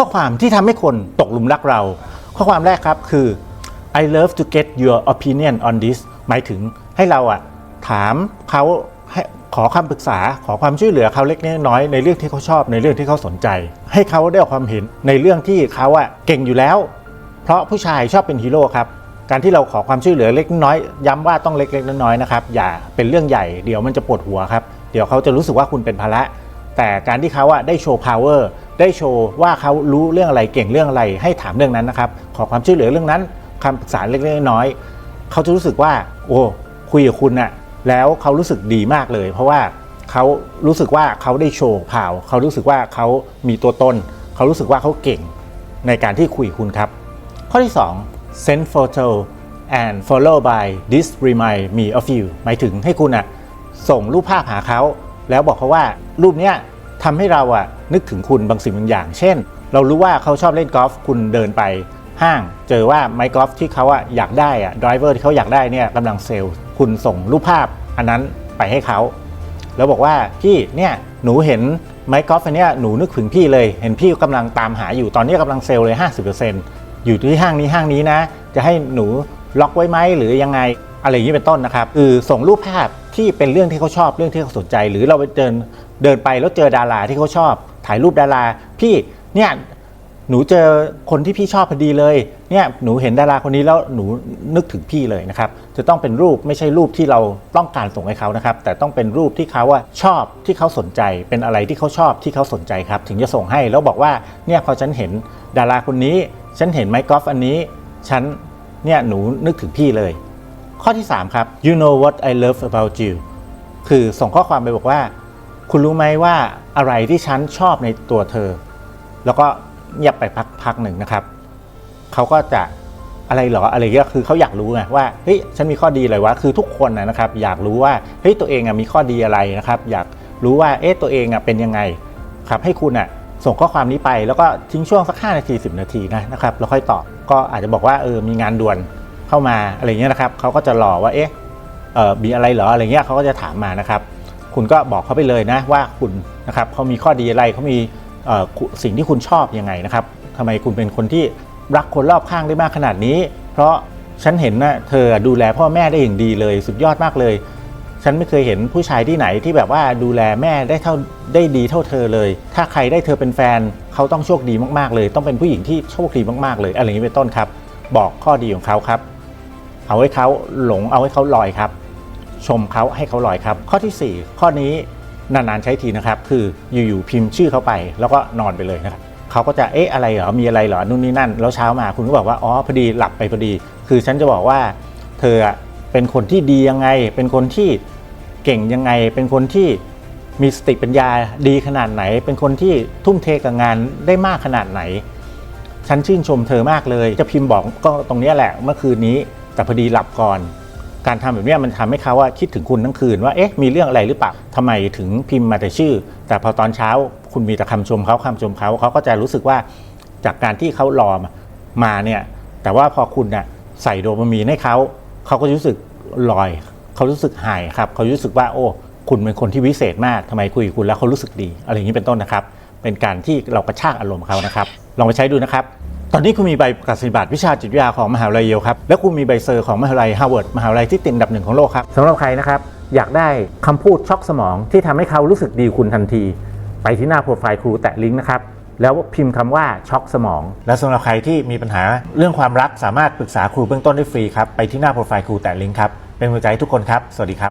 ข้อความที่ทำให้คนตกหลุมรักเรา ข้อความแรกครับคือ I love to get your opinion on this หมายถึงให้เราอะถามเขาให้ขอคำปรึกษาขอความช่วยเหลือเขาเล็กน้อยในเรื่องที่เขาชอบในเรื่องที่เขาสนใจ ให้เขาได้ออกความเห็นในเรื่องที่เขาอะเก่งอยู่แล้ว เพราะผู้ชายชอบเป็นฮีโร่ครับการที่เราขอความช่วยเหลือเล็กน้อย ย้ำว่าต้องเล็กๆน้อยๆนะครับอย่าเป็นเรื่องใหญ่เดี๋ยวมันจะปวดหัวครับ เดี๋ยวเขาจะรู้สึกว่าคุณเป็นภาระ แต่การที่เขาอะได้โชว์ power ได้โชว์ว่าเขารู้เรื่องอะไรเก่งเรื่องอะไร ให้ถามเรื่องนั้นนะครับ ขอความช่วยเหลือเรื่องนั้นคำปรึกษาเล็กๆน้อยๆเขาจะรู้สึกว่า โอ้คุยกับคุณน่ะแล้วเขารู้สึกดีมากเลย เพราะว่าเขารู้สึกว่าเขาได้โชว์ข่าวเขารู้สึกว่าเขามีตัวตนเขารู้สึกว่าเขาเก่งในการที่คุยกับคุณครับ ข้อที่ 2 send photo and follow by this remind me of you หมายถึงให้คุณอะส่งรูปภาพหาเขา แล้วบอกเขาว่ารูปเนี้ย ทำให้เราอะนึกถึงคุณบางสิ่งบางอย่าง เช่น เรารู้ว่าเขาชอบเล่นกอล์ฟคุณเดินไปห้าง เจอว่าไม้กอล์ฟที่เขาอะอยากได้อะดรเวอร์ที่เขาอยากได้เนี่ยกำลังเซลล์ คุณส่งรูปภาพอันนั้นไปให้เขา แล้วบอกว่าพี่เนี่ยหนูเห็นไม้กอล์ฟอันเนี้ยหนูนึกถึงพี่เลย เห็นพี่กำลังตามหาอยู่ตอนนี้กำลังเซลล์เลย 50%อยู่ที่ห้างนี้ห้างนี้นะ จะให้หนูล็อกไว้ไหมหรือยังไงอะไรอย่างนี้เป็นต้นนะครับคือส่งรูปภาพ ที่เป็นเรื่องที่เขาชอบเรื่องที่เขาสนใจ หรือเราไปเดินเดินไปแล้วเจอดาราที่เขาชอบ ถ่ายรูปดารา พี่เนี่ยหนูเจอคนที่พี่ชอบพอดีเลยเนี่ยหนูเห็นดาราคนนี้แล้วหนูนึกถึงพี่เลยนะครับ จะต้องเป็นรูปไม่ใช่รูปที่เราต้องการส่งให้เขานะครับ แต่ต้องเป็นรูปที่เขาว่าชอบที่เขาสนใจ เป็นอะไรที่เขาชอบที่เขาสนใจครับ ถึงจะส่งให้แล้วบอกว่าเนี่ยพอฉันเห็นดาราคนนี้ ฉันเห็นไมค์กอล์ฟอันนี้ฉันเนี่ยหนูนึกถึงพี่เลย ข้อที่ 3 ครับ you know what I love about you คือส่งข้อความไปบอกว่า คุณรู้ไหมว่าอะไรที่ฉันชอบในตัวเธอ แล้วก็เงียบไปพักพักหนึ่งนะครับ เขาก็จะอะไรเหรออะไรเงี้ยคือเขาอยากรู้ไงว่าเฮ้ยฉันมีข้อดีอะไรวะคือทุกคนนะครับ อยากรู้ว่าเฮ้ยตัวเองมีข้อดีอะไรนะครับ อยากรู้ว่าเอ๊ะตัวเองเป็นยังไงครับให้คุณอะส่งข้อความนี้ไปแล้วก็ทิ้งช่วงสัก 5 นาที 10 นาทีนะนะครับแล้วค่อยตอบก็อาจจะบอกว่าเออมีงานด่วน เข้ามาอะไรเงี้ยนะครับเขาก็จะรอว่าเอ๊ะมีอะไรเหรออะไรเงี้ยเขาก็จะถามมานะครับ คุณก็บอกเขาไปเลยนะว่าคุณนะครับเขามีข้อดีอะไรเขามีสิ่งที่คุณชอบยังไงนะครับทำไมคุณเป็นคนที่รักคนรอบข้างได้มากขนาดนี้ เพราะฉันเห็นนะเธอดูแลพ่อแม่ได้อย่างดีเลย สุดยอดมากเลย ฉันไม่เคยเห็นผู้ชายที่ไหนที่แบบว่าดูแลแม่ได้เท่าได้ดีเท่าเธอเลย ถ้าใครได้เธอเป็นแฟนเขาต้องโชคดีมากๆเลย ต้องเป็นผู้หญิงที่โชคดีมากๆเลยอะไรอย่างนี้เป็นต้นครับ บอกข้อดีของเขาครับ เอาให้เขาหลงเอาให้เขาลอยครับ ชมเขาให้เขาลอยครับ ข้อทีสี่ 4 ข้อนี้นานๆใช้ทีนะครับ คืออยู่ๆพิมพ์ชื่อเขาไป แล้วก็นอนไปเลยนะครับเขาก็จะเอ๊ะอะไรเหรอมีอะไรเหรอนู่นนี่นั่น แล้วเช้ามาคุณก็บอกว่าอ๋อพอดีหลับไปพอดี คือฉันจะบอกว่า เธอเป็นคนที่ดียังไง เป็นคนที่เก่งยังไง เป็นคนที่มีสติปัญญาดีขนาดไหน เป็นคนที่ทุ่มเทกับงานได้มากขนาดไหน ฉันชื่นชมเธอมากเลย จะพิมพ์บอกก็ตรงนี้แหละเมื่อคืนนี้ แต่พอดีหลับก่อน การทำแบบนี้มันทำให้เขาว่าคิดถึงคุณทั้งคืนว่าเอ๊ะมีเรื่องอะไรหรือเปล่าทำไมถึงพิมพ์มาแต่ชื่อ แต่พอตอนเช้าคุณมีแต่คำชมเขาคำชมเขาเขาก็จะรู้สึกว่าจากการที่เขารอมามาเนี่ยแต่ว่าพอคุณน่ะใส่โดปามีนให้เขาเขาก็รู้สึกลอย เขารู้สึกหายครับเขารู้สึกว่าโอ้คุณเป็นคนที่วิเศษมากทำไมคุยกับคุณแล้วเขารู้สึกดี อะไรอย่างนี้เป็นต้นนะครับ เป็นการที่เรากระชากอารมณ์เขานะครับ ลองไปใช้ดูนะครับ ตอนนี้คุณมีใบประกาศนียบัตรวิชาจิตวิทยาของมหาวิทยาลัยเยลครับ และคุณมีใบเซอร์ของมหาวิทยาลัยฮาร์วาร์ดมหาวิทยาลัยที่ติดอันดับหนึ่งของโลกครับสำหรับใครนะครับ อยากได้คำพูดช็อกสมองที่ทำให้เขารู้สึกดีคุณทันที ไปที่หน้าโปรไฟล์ครูแตะลิงก์นะครับ แล้วพิมพ์คำว่าช็อกสมอง และสำหรับใครที่มีปัญหาเรื่องความรักสามารถปรึกษาครูเบื้องต้นได้ฟรีครับไปที่หน้าโปรไฟล์ครูแตะลิงก์ครับเป็นกำลังใจให้ทุกคนครับสวัสดีครับ